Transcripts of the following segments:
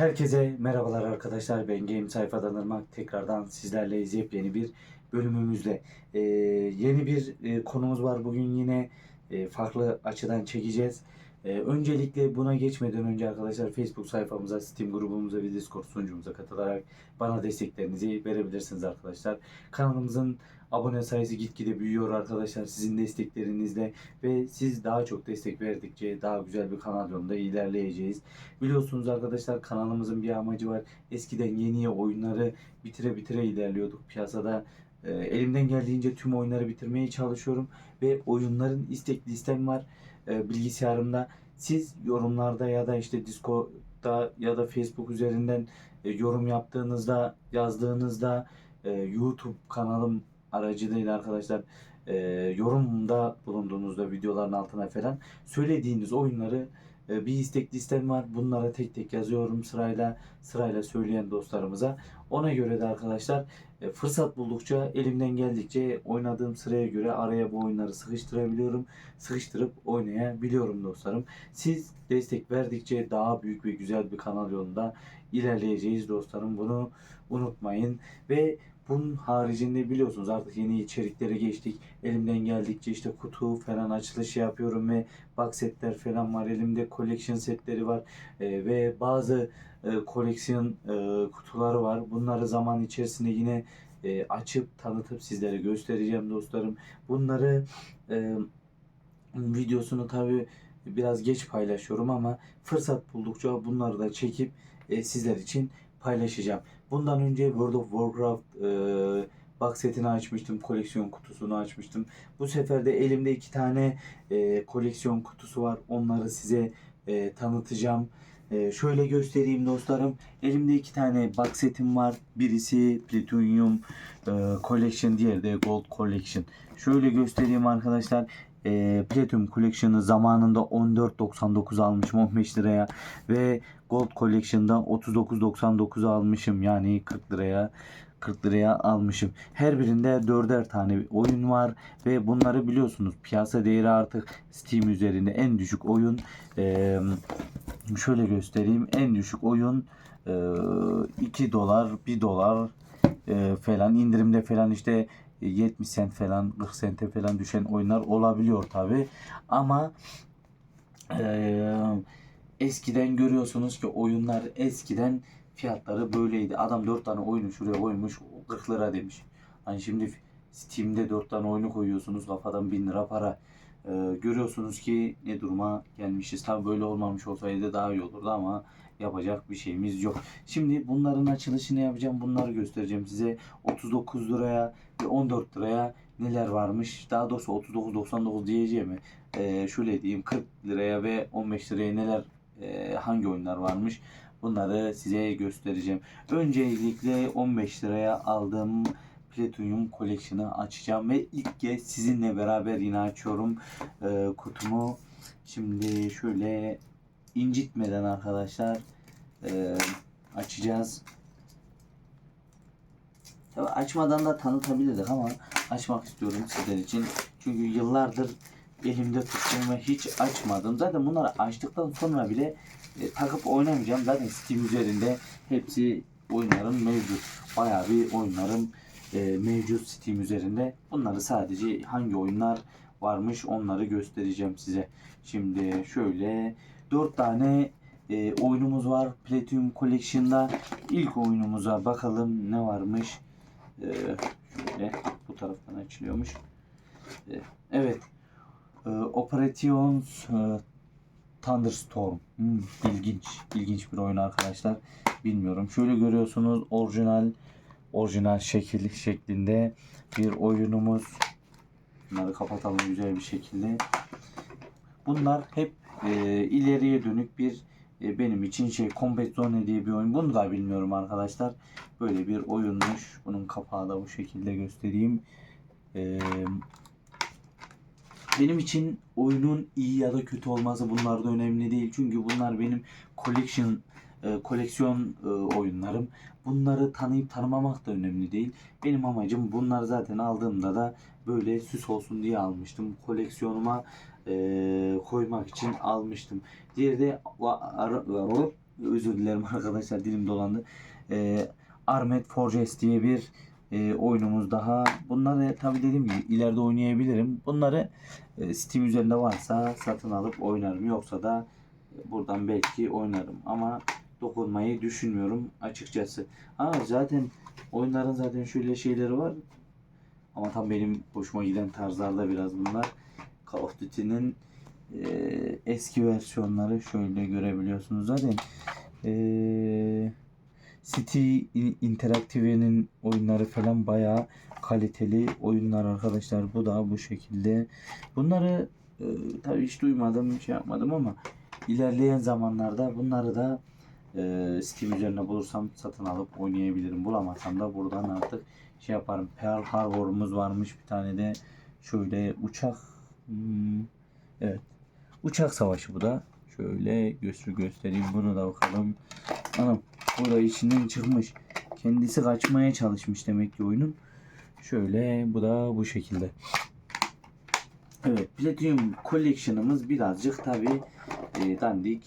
Herkese merhabalar arkadaşlar. Ben Game Sayfadan Irmak. Tekrardan sizlerleyiz yepyeni bir bölümümüzde. Ee, yeni bir e, konumuz var. Bugün yine e, farklı açıdan çekeceğiz. Ee, öncelikle buna geçmeden önce arkadaşlar Facebook sayfamıza, Steam grubumuza ve Discord sunucumuza katılarak bana desteklerinizi verebilirsiniz arkadaşlar. Kanalımızın abone sayısı gitgide büyüyor arkadaşlar. Sizin desteklerinizle ve siz daha çok destek verdikçe daha güzel bir kanal yolunda ilerleyeceğiz. Biliyorsunuz arkadaşlar kanalımızın bir amacı var. Eskiden yeni oyunları bitire bitire ilerliyorduk piyasada. e, elimden geldiğince tüm oyunları bitirmeye çalışıyorum ve oyunların istek listem var e, bilgisayarımda. Siz yorumlarda ya da işte Discord'da ya da Facebook üzerinden e, yorum yaptığınızda, yazdığınızda e, YouTube kanalım aracılığıyla arkadaşlar e, yorumda bulunduğunuzda videoların altına falan söylediğiniz oyunları e, bir istek listem var. Bunlara tek tek yazıyorum sırayla sırayla söyleyen dostlarımıza. Ona göre de arkadaşlar fırsat buldukça elimden geldikçe oynadığım sıraya göre araya bu oyunları sıkıştırabiliyorum. Sıkıştırıp oynayabiliyorum dostlarım. Siz destek verdikçe daha büyük ve güzel bir kanal yolunda ilerleyeceğiz dostlarım. Bunu unutmayın ve bunun haricinde biliyorsunuz artık yeni içeriklere geçtik. Elimden geldikçe işte kutu falan açılışı yapıyorum ve box setler falan var. Elimde collection setleri var Ee, ve bazı e, koleksiyon e, kutuları var. Bunları zaman içerisinde yine e, açıp tanıtıp sizlere göstereceğim dostlarım. Bunları e, videosunu tabi biraz geç paylaşıyorum ama fırsat buldukça bunları da çekip e, sizler için paylaşacağım. Bundan önce World of Warcraft e, box setini açmıştım, koleksiyon kutusunu açmıştım. Bu sefer de elimde iki tane e, koleksiyon kutusu var. Onları size e, tanıtacağım. E, şöyle göstereyim dostlarım. Elimde iki tane box setim var. Birisi Platinum e, Collection, diğeri de Gold Collection. Şöyle göstereyim arkadaşlar. E, Platinum Collection'ı zamanında 14.99 almışım 15 liraya ve Gold Collection'da 39.99 almışım yani 40 liraya 40 liraya almışım. Her birinde dörder tane oyun var ve bunları biliyorsunuz piyasa değeri artık Steam üzerinde en düşük oyun eee, şöyle göstereyim en düşük oyun eee, 2 dolar 1 dolar eee, falan indirimde falan işte 70 sent falan 40 sente falan düşen oyunlar olabiliyor tabi ama eee, eskiden görüyorsunuz ki oyunlar eskiden fiyatları böyleydi. Adam 4 tane oyunu şuraya koymuş 40 lira demiş. Hani şimdi Steam'de 4 tane oyunu koyuyorsunuz kafadan 1000 lira para. Ee, görüyorsunuz ki ne duruma gelmişiz. Tabi böyle olmamış olsaydı daha iyi olurdu ama yapacak bir şeyimiz yok. Şimdi bunların açılışını yapacağım. Bunları göstereceğim size. 39 liraya ve 14 liraya neler varmış. Daha doğrusu 39.99 diyeceğim. Ee, şöyle diyeyim 40 liraya ve 15 liraya neler e, hangi oyunlar varmış. Bunları size göstereceğim. Öncelikle 15 liraya aldığım Platinum Collection'ı açacağım ve ilk kez sizinle beraber yine açıyorum e, kutumu. Şimdi şöyle incitmeden arkadaşlar e, açacağız. Tabii açmadan da tanıtabilirdik ama açmak istiyorum sizler için. Çünkü yıllardır elimde tuttum ve hiç açmadım. Zaten bunları açtıktan sonra bile e, takıp oynamayacağım. Zaten Steam üzerinde hepsi oyunların mevcut. Bayağı bir oyunlarım e, mevcut Steam üzerinde. Bunları sadece hangi oyunlar varmış onları göstereceğim size. Şimdi şöyle 4 tane e, oyunumuz var Platinum Collection'da. İlk oyunumuza bakalım ne varmış. E, şöyle bu taraftan açılıyormuş. E, evet. E, Operations e, Thunderstorm. Hmm, ilginç. ilginç bir oyun arkadaşlar. Bilmiyorum. Şöyle görüyorsunuz orijinal orijinal şekil şeklinde bir oyunumuz. Bunları kapatalım güzel bir şekilde. Bunlar hep e, ileriye dönük bir e, benim için şey Combat Zone diye bir oyun. Bunu da bilmiyorum arkadaşlar. Böyle bir oyunmuş. Bunun kapağı da bu şekilde göstereyim. Eee benim için oyunun iyi ya da kötü olması bunlar da önemli değil. Çünkü bunlar benim collection e, koleksiyon e, oyunlarım. Bunları tanıyıp tanımamak da önemli değil. Benim amacım bunlar zaten aldığımda da böyle süs olsun diye almıştım. Koleksiyonuma e, koymak için almıştım. Diğeri de Özür dilerim arkadaşlar dilim dolandı. Ee, Armed Forges diye bir e, oyunumuz daha. Bunları tabi dediğim gibi ileride oynayabilirim. Bunları e, Steam üzerinde varsa satın alıp oynarım. Yoksa da e, buradan belki oynarım. Ama dokunmayı düşünmüyorum açıkçası. Ha zaten oyunların zaten şöyle şeyleri var. Ama tam benim hoşuma giden tarzlarda biraz bunlar. Call of Duty'nin e, eski versiyonları şöyle görebiliyorsunuz. Zaten e, City Interactive'nin oyunları falan bayağı kaliteli oyunlar arkadaşlar. Bu da bu şekilde. Bunları e, tabii hiç duymadım, şey yapmadım ama ilerleyen zamanlarda bunları da e, Steam üzerine bulursam satın alıp oynayabilirim. Bulamazsam da buradan artık şey yaparım. Pearl Harbor'umuz varmış bir tane de şöyle uçak hmm, evet uçak savaşı bu da. Şöyle göster göstereyim bunu da bakalım. Anam burada içinden çıkmış. Kendisi kaçmaya çalışmış demek ki oyunun. Şöyle bu da bu şekilde. Evet Platinum Collection'ımız birazcık tabi e, dandik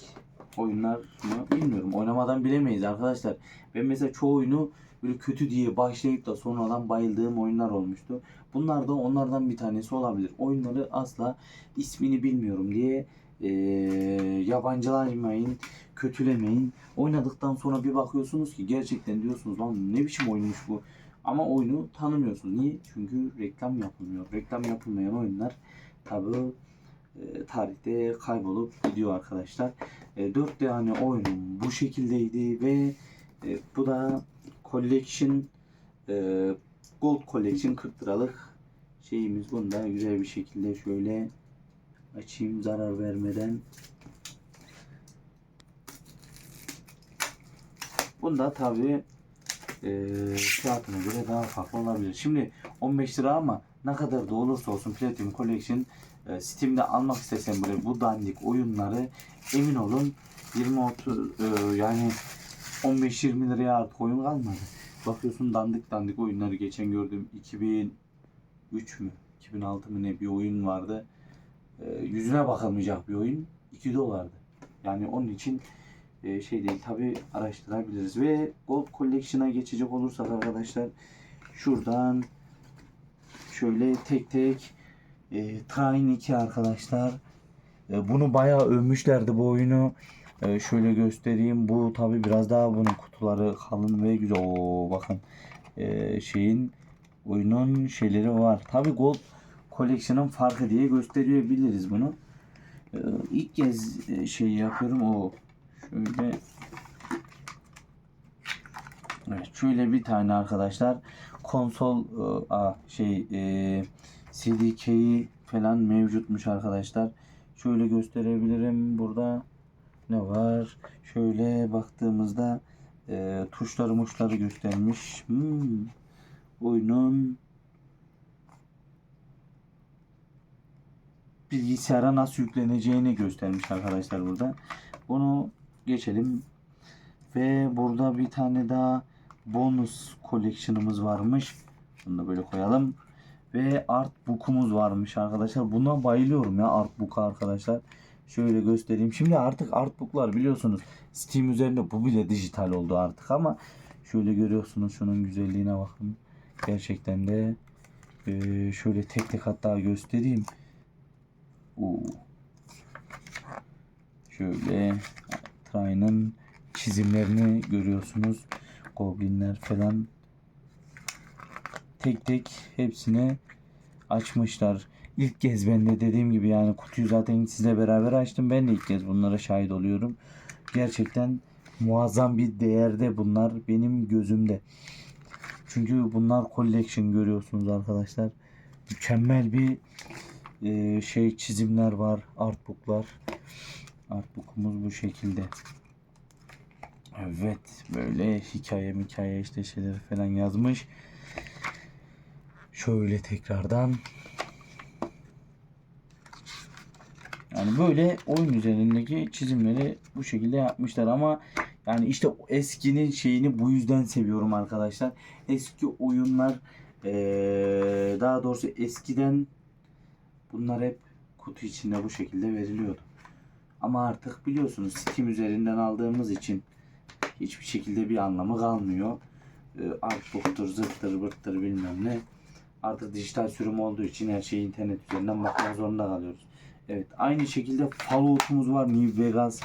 oyunlar mı bilmiyorum. Oynamadan bilemeyiz arkadaşlar. Ben mesela çoğu oyunu böyle kötü diye başlayıp da sonradan bayıldığım oyunlar olmuştu. Bunlar da onlardan bir tanesi olabilir. Oyunları asla ismini bilmiyorum diye e, yabancılamayın, kötülemeyin. Oynadıktan sonra bir bakıyorsunuz ki gerçekten diyorsunuz lan ne biçim oyunmuş bu. Ama oyunu tanımıyorsunuz. Niye? Çünkü reklam yapılmıyor. Reklam yapılmayan oyunlar tabi e, tarihte kaybolup gidiyor arkadaşlar. E, 4 tane oyunum bu şekildeydi ve e, bu da Collection e, Gold Collection 40 liralık şeyimiz. Bunu da güzel bir şekilde şöyle açayım zarar vermeden. Bunda tabi e, fiyatına göre daha farklı olabilir. Şimdi 15 lira ama ne kadar da olursa olsun Platinum Collection e, Steam'de almak istesem böyle bu dandik oyunları emin olun 20-30 e, yani 15-20 liraya artık oyun kalmadı. Bakıyorsun dandik dandik oyunları geçen gördüm 2003 mü 2006 mı ne bir oyun vardı. E, yüzüne bakılmayacak bir oyun 2 dolardı. Yani onun için e, şey değil tabi araştırabiliriz ve Gold Collection'a geçecek olursak arkadaşlar şuradan şöyle tek tek e, Train 2 arkadaşlar. E, bunu bayağı övmüşlerdi bu oyunu. E, şöyle göstereyim. Bu tabi biraz daha bunun kutuları kalın ve güzel. O bakın. E, şeyin oyunun şeyleri var. Tabi Gold Collection'ın farkı diye gösterebiliriz bunu. E, ilk kez e, şey yapıyorum. O Şöyle. Evet, şöyle bir tane arkadaşlar. Konsol e, a, şey e, CDK'yi falan mevcutmuş arkadaşlar. Şöyle gösterebilirim. Burada ne var? Şöyle baktığımızda e, tuşları muşları göstermiş. Hmm. Oyunun bilgisayara nasıl yükleneceğini göstermiş arkadaşlar burada. Bunu geçelim. Ve burada bir tane daha bonus collection'ımız varmış. Bunu da böyle koyalım. Ve art book'umuz varmış arkadaşlar. Buna bayılıyorum ya art book'a arkadaşlar. Şöyle göstereyim. Şimdi artık art book'lar biliyorsunuz Steam üzerinde bu bile dijital oldu artık ama şöyle görüyorsunuz şunun güzelliğine bakın. Gerçekten de e, şöyle tek tek hatta göstereyim. Oo. Şöyle Train'ın çizimlerini görüyorsunuz. Goblinler falan. Tek tek hepsini açmışlar. İlk kez ben de dediğim gibi yani kutuyu zaten sizle beraber açtım. Ben de ilk kez bunlara şahit oluyorum. Gerçekten muazzam bir değerde bunlar benim gözümde. Çünkü bunlar collection görüyorsunuz arkadaşlar. Mükemmel bir e, şey çizimler var, artbooklar. Artbook'umuz bu şekilde. Evet, böyle hikaye hikaye işte şeyler falan yazmış. Şöyle tekrardan Yani böyle oyun üzerindeki çizimleri bu şekilde yapmışlar ama yani işte eskinin şeyini bu yüzden seviyorum arkadaşlar. Eski oyunlar ee, daha doğrusu eskiden bunlar hep kutu içinde bu şekilde veriliyordu. Ama artık biliyorsunuz Steam üzerinden aldığımız için hiçbir şekilde bir anlamı kalmıyor. E, artbook'tur, zırttır, bırttır bilmem ne. Artık dijital sürüm olduğu için her şeyi internet üzerinden bakmak zorunda kalıyoruz. Evet aynı şekilde Fallout'umuz var New Vegas.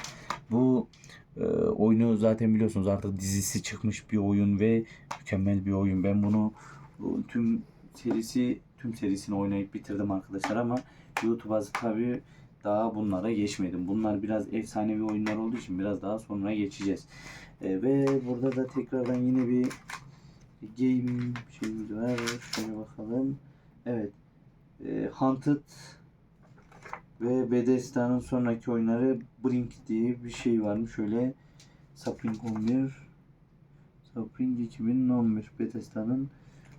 Bu e, oyunu zaten biliyorsunuz artık dizisi çıkmış bir oyun ve mükemmel bir oyun. Ben bunu bu tüm serisi tüm serisini oynayıp bitirdim arkadaşlar ama YouTube'a tabii daha bunlara geçmedim. Bunlar biraz efsanevi oyunlar olduğu için biraz daha sonra geçeceğiz. E, ve burada da tekrardan yine bir game şeyimiz var. Şöyle bakalım. Evet. E, Hunted ve Bethesda'nın sonraki oyunları Brink diye bir şey varmış. Şöyle Spring 11 Spring 2011 Bethesda'nın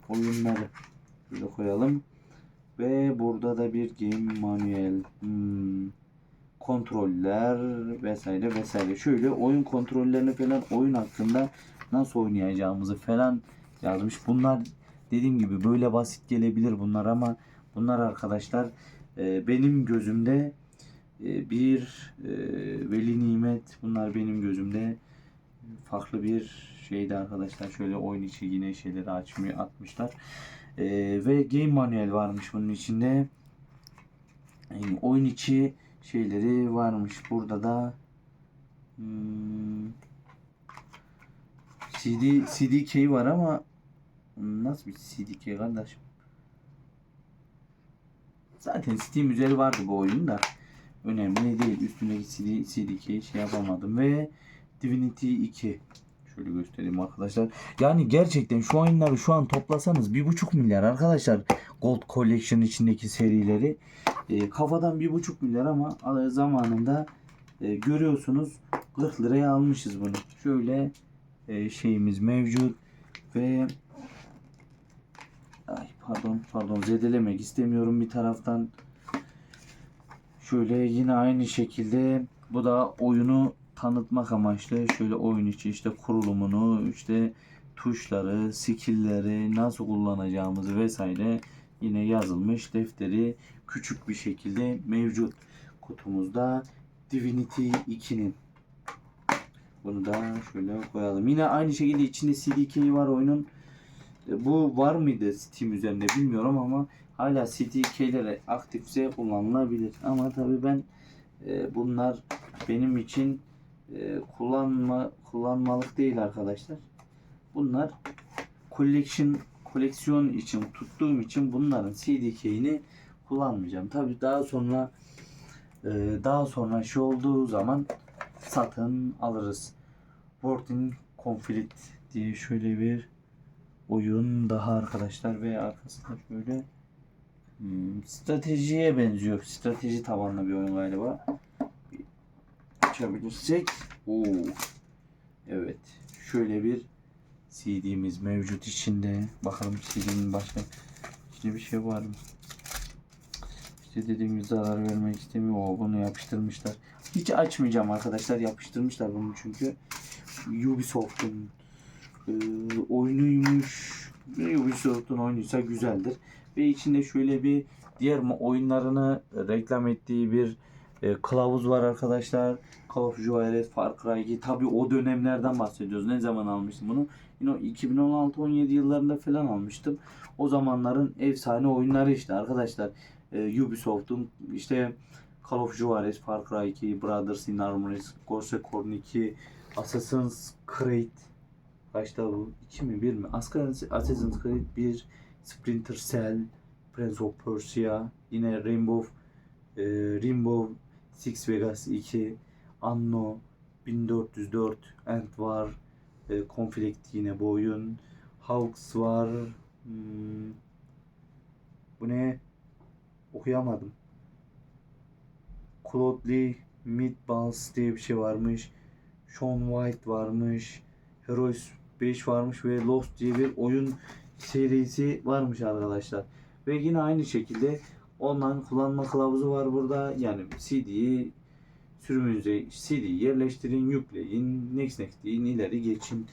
oyunları. Şöyle koyalım. Ve burada da bir game manuel. Hmm. Kontroller vesaire vesaire. Şöyle oyun kontrollerini falan oyun hakkında nasıl oynayacağımızı falan yazmış. Bunlar dediğim gibi böyle basit gelebilir bunlar ama bunlar arkadaşlar e, benim gözümde e, bir e, veli nimet. Bunlar benim gözümde farklı bir şeydi arkadaşlar. Şöyle oyun içi yine şeyleri açmıyor atmışlar. E, ve game manuel varmış bunun içinde. Yani oyun içi şeyleri varmış. Burada da hmm, CD CDK var ama nasıl bir CDK kardeşim? Zaten Steam üzeri vardı bu oyun da. Önemli değil. Üstündeki CD, CDK'yi şey yapamadım. Ve Divinity 2. Şöyle göstereyim arkadaşlar. Yani gerçekten şu oyunları şu an toplasanız bir buçuk milyar arkadaşlar. Gold Collection içindeki serileri. E, kafadan bir buçuk milyar ama zamanında e, görüyorsunuz 40 liraya almışız bunu. Şöyle e, şeyimiz mevcut ve pardon pardon zedelemek istemiyorum bir taraftan. Şöyle yine aynı şekilde bu da oyunu tanıtmak amaçlı şöyle oyun içi işte kurulumunu işte tuşları, skill'leri nasıl kullanacağımızı vesaire yine yazılmış defteri küçük bir şekilde mevcut kutumuzda Divinity 2'nin bunu da şöyle koyalım. Yine aynı şekilde içinde CDK var oyunun. E, Bu var mıydı Steam üzerinde bilmiyorum ama hala CDK'lere aktifse kullanılabilir. Ama tabii ben e, bunlar benim için e, kullanma kullanmalık değil arkadaşlar. Bunlar collection koleksiyon için tuttuğum için bunların CDK'ini kullanmayacağım. Tabii daha sonra e, daha sonra şey olduğu zaman satın alırız. World in Conflict diye şöyle bir oyun daha arkadaşlar ve arkasında şöyle hmm, stratejiye benziyor. Strateji tabanlı bir oyun galiba. Açabilirsek. Oo. Evet. Şöyle bir CD'miz mevcut içinde. Bakalım CD'nin başka içinde bir şey var mı? İşte dediğim gibi zarar vermek istemiyor. Oo, bunu yapıştırmışlar. Hiç açmayacağım arkadaşlar. Yapıştırmışlar bunu çünkü. Ubisoft'un e, oyunuymuş. Ubisoft'un oyunuysa güzeldir. Ve içinde şöyle bir diğer oyunlarını reklam ettiği bir e, kılavuz var arkadaşlar. Call of Duty, Far Cry 2. Tabi o dönemlerden bahsediyoruz. Ne zaman almıştım bunu? Yine 2016-17 yıllarında falan almıştım. O zamanların efsane oyunları işte arkadaşlar. E, Ubisoft'un işte Call of Juarez, Far Cry 2, Brothers in Arms, Ghost Recon 2, Assassin's Creed kaçta bu? 2 mi 1 mi? Assassin's Assassin's Creed 1, Splinter Cell, Prince of Persia, yine Rainbow e, Rainbow Six Vegas 2, Anno 1404, Ant var, e, Conflict yine bu oyun, Hawks var, hmm, bu ne? Okuyamadım. Claude Meatballs diye bir şey varmış. Sean White varmış. Heroes 5 varmış ve Lost diye bir oyun serisi varmış arkadaşlar. Ve yine aynı şekilde online kullanma kılavuzu var burada. Yani CD'yi sürümünüze CD'yi yerleştirin, yükleyin, next next deyin, ileri geçin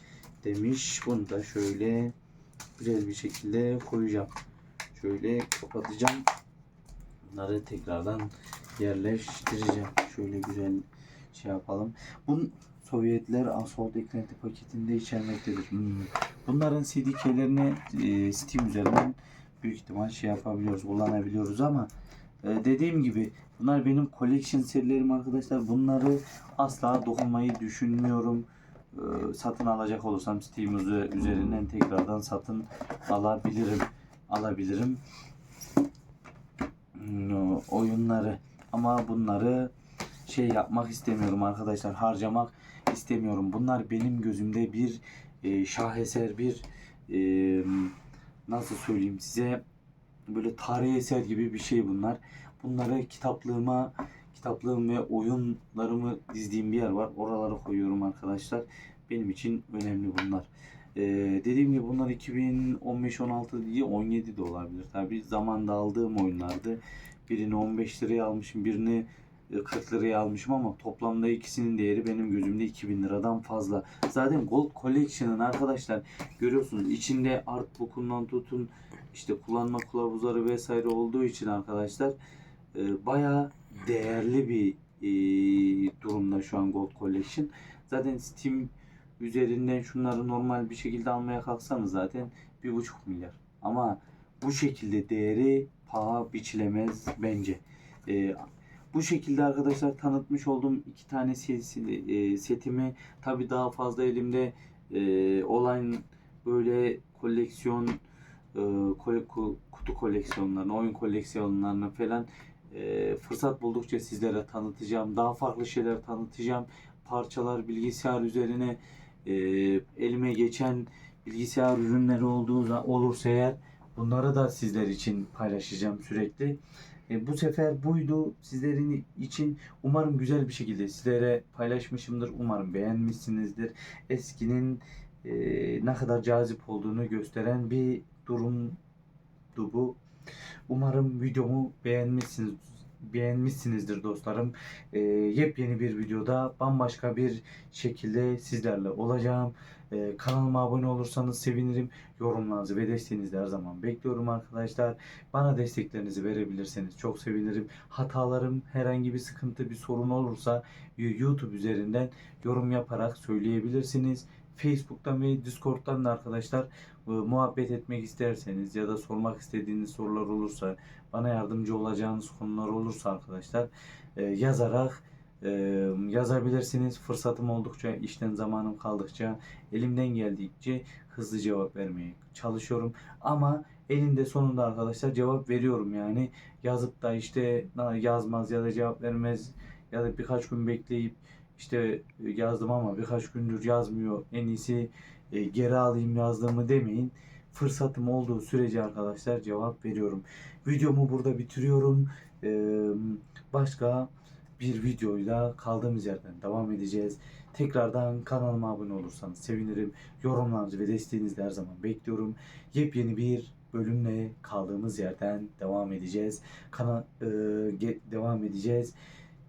demiş. Bunu da şöyle güzel bir şekilde koyacağım. Şöyle kapatacağım. Bunları tekrardan yerleştireceğim. Şöyle güzel şey yapalım. Bunun Sovyetler Assault eklenti paketinde içermektedir. Hmm. Bunların CDK'lerini e, Steam üzerinden büyük ihtimal şey yapabiliyoruz, kullanabiliyoruz ama e, dediğim gibi bunlar benim collection serilerim arkadaşlar. Bunları asla dokunmayı düşünmüyorum. E, satın alacak olursam Steam üze- üzerinden tekrardan satın alabilirim. Alabilirim. Hmm, oyunları ama bunları şey yapmak istemiyorum arkadaşlar harcamak istemiyorum. Bunlar benim gözümde bir e, şaheser bir e, nasıl söyleyeyim size böyle tarihi eser gibi bir şey bunlar. Bunları kitaplığıma kitaplığım ve oyunlarımı dizdiğim bir yer var. Oralara koyuyorum arkadaşlar. Benim için önemli bunlar. Ee, dediğim gibi bunlar 2015-16 değil 17 de olabilir. Tabi zamanda aldığım oyunlardı. Birini 15 liraya almışım birini 40 liraya almışım ama toplamda ikisinin değeri benim gözümde 2000 liradan fazla. Zaten Gold Collection'ın arkadaşlar görüyorsunuz içinde artbook'undan tutun işte kullanma kılavuzları vesaire olduğu için arkadaşlar e, bayağı değerli bir e, durumda şu an Gold Collection. Zaten Steam üzerinden şunları normal bir şekilde almaya kalksanız zaten bir buçuk milyar. Ama bu şekilde değeri paha biçilemez bence. E, bu şekilde arkadaşlar tanıtmış olduğum iki tane sesi- e, setimi tabi daha fazla elimde e, olan böyle koleksiyon e, kutu koleksiyonlarını, oyun koleksiyonlarını falan e, fırsat buldukça sizlere tanıtacağım. Daha farklı şeyler tanıtacağım. Parçalar bilgisayar üzerine e, elime geçen bilgisayar ürünleri olduğu olursa eğer bunları da sizler için paylaşacağım sürekli. E, bu sefer buydu sizlerin için. Umarım güzel bir şekilde sizlere paylaşmışımdır. Umarım beğenmişsinizdir. Eskinin e, ne kadar cazip olduğunu gösteren bir durumdu bu. Umarım videomu beğenmişsiniz beğenmişsinizdir dostlarım. E, yepyeni bir videoda bambaşka bir şekilde sizlerle olacağım. E, kanalıma abone olursanız sevinirim. Yorumlarınızı ve desteğinizi de her zaman bekliyorum arkadaşlar. Bana desteklerinizi verebilirseniz çok sevinirim. Hatalarım, herhangi bir sıkıntı, bir sorun olursa YouTube üzerinden yorum yaparak söyleyebilirsiniz. Facebook'tan ve Discord'dan da arkadaşlar muhabbet etmek isterseniz ya da sormak istediğiniz sorular olursa, bana yardımcı olacağınız konular olursa arkadaşlar e, yazarak e, yazabilirsiniz. Fırsatım oldukça, işten zamanım kaldıkça, elimden geldikçe hızlı cevap vermeye çalışıyorum. Ama elinde sonunda arkadaşlar cevap veriyorum yani. Yazıp da işte "Na, yazmaz ya da cevap vermez ya da birkaç gün bekleyip işte e, yazdım ama birkaç gündür yazmıyor. En iyisi e, geri alayım yazdığımı demeyin. Fırsatım olduğu sürece arkadaşlar cevap veriyorum. Videomu burada bitiriyorum. Ee, başka bir videoyla kaldığımız yerden devam edeceğiz. Tekrardan kanalıma abone olursanız sevinirim. Yorumlarınızı ve desteğinizi de her zaman bekliyorum. Yepyeni bir bölümle kaldığımız yerden devam edeceğiz. Kana e, devam edeceğiz.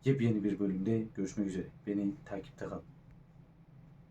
Yepyeni bir bölümde görüşmek üzere. Beni takipte kalın.